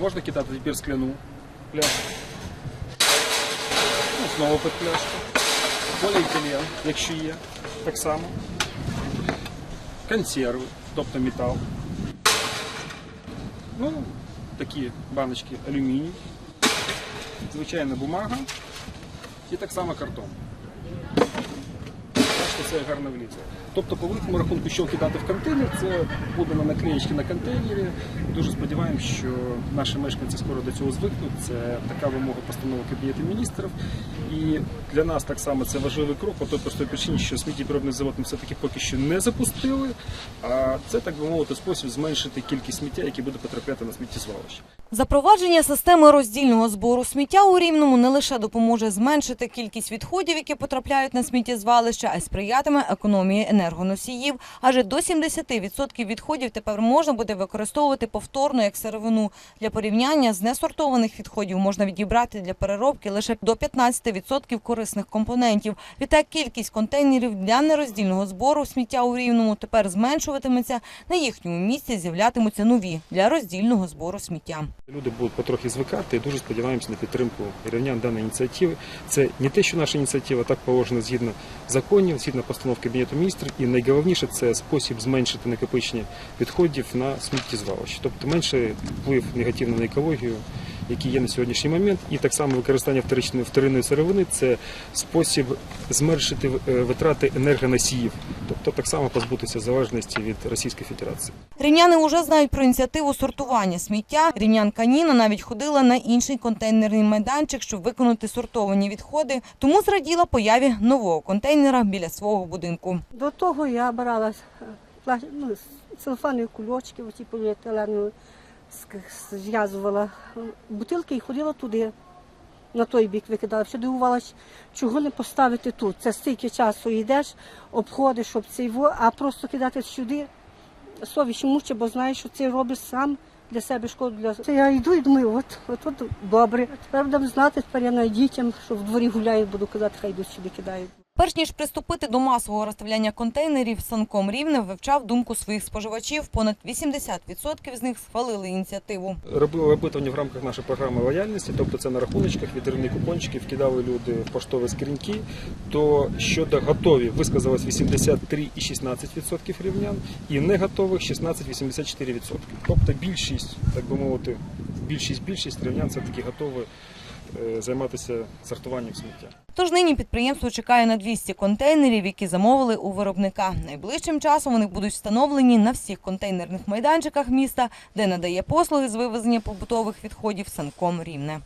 Можна кидати тепер скляну пляшку. Ну, знову під пляшку. Поліетилен, якщо є, так само. Консерви, тобто метал. Ну, такі баночки алюміній, звичайна бумага і так само картон. Це гарно влізе. Тобто, по великому рахунку, що кидати в контейнер, це буде на наклеєчки на контейнері. Дуже сподіваємось, що наші мешканці скоро до цього звикнуть. Це така вимога постанови Кабінету міністрів. І для нас так само це важливий крок, по той простій причині, що сміттєприробний завод ми все-таки поки що не запустили. А це, так би мовити, спосіб зменшити кількість сміття, яке буде потрапляти на сміттєзвалище. Запровадження системи роздільного збору сміття у Рівному не лише допоможе зменшити кількість відходів, які потрапляють на сміттєзвалище, а й сприятиме економії енергоносіїв. Адже до 70% відходів тепер можна буде використовувати повторно як сировину. Для порівняння з несортованих відходів можна відібрати для переробки лише до 15% корисних компонентів. Відтак кількість контейнерів для нероздільного збору сміття у Рівному тепер зменшуватиметься. На їхньому місці з'являтимуться нові для роздільного збору сміття. Люди будуть потрохи звикати і дуже сподіваємося на підтримку рівнян даної ініціативи. Це не те, що наша ініціатива так положена згідно законів, згідно постанов Кабінету міністрів, і найголовніше це спосіб зменшити накопичення відходів на сміттєзвалище, тобто менше вплив негативно на екологію, який є на сьогоднішній момент, і так само використання вторичної вторинної сировини це спосіб зменшити е, витрати енергоносіїв, тобто так само позбутися залежності від Російської Федерації. Рівняни уже знають про ініціативу сортування сміття. Рівнянка Ніна навіть ходила на інший контейнерний майданчик, щоб виконати сортовані відходи. Тому зраділа появі нового контейнера біля свого будинку. До того я брала е, ну, целофанові кульочки, оті поліетиленові, зв'язувала бутилки і ходила туди. На той бік викидала. Все дивувалась, чого не поставити тут. Це стільки часу йдеш, обходиш, щоб цей во, а просто кидати сюди. Совість мучить, бо знаєш, що це робиш сам для себе шкоду. Для... Це я йду і думаю, от, от, от добре. Тепер будемо знати, тепер я навіть дітям, що в дворі гуляють, буду казати, хай йдуть сюди кидають. Перш ніж приступити до масового розставляння контейнерів, Санком Рівне вивчав думку своїх споживачів. Понад 80% з них схвалили ініціативу. Робили опитування в рамках нашої програми лояльності, тобто це на рахуночках, вітрини купончиків, кидали люди в поштові скриньки. То щодо готові висказалось 83,16% рівнян, і не готових 16,84%. Тобто більшість, так би мовити, більшість більшість рівнян все таки готові займатися сортуванням сміття. Тож нині підприємство чекає на 200 контейнерів, які замовили у виробника. Найближчим часом вони будуть встановлені на всіх контейнерних майданчиках міста, де надає послуги з вивезення побутових відходів Санком Рівне.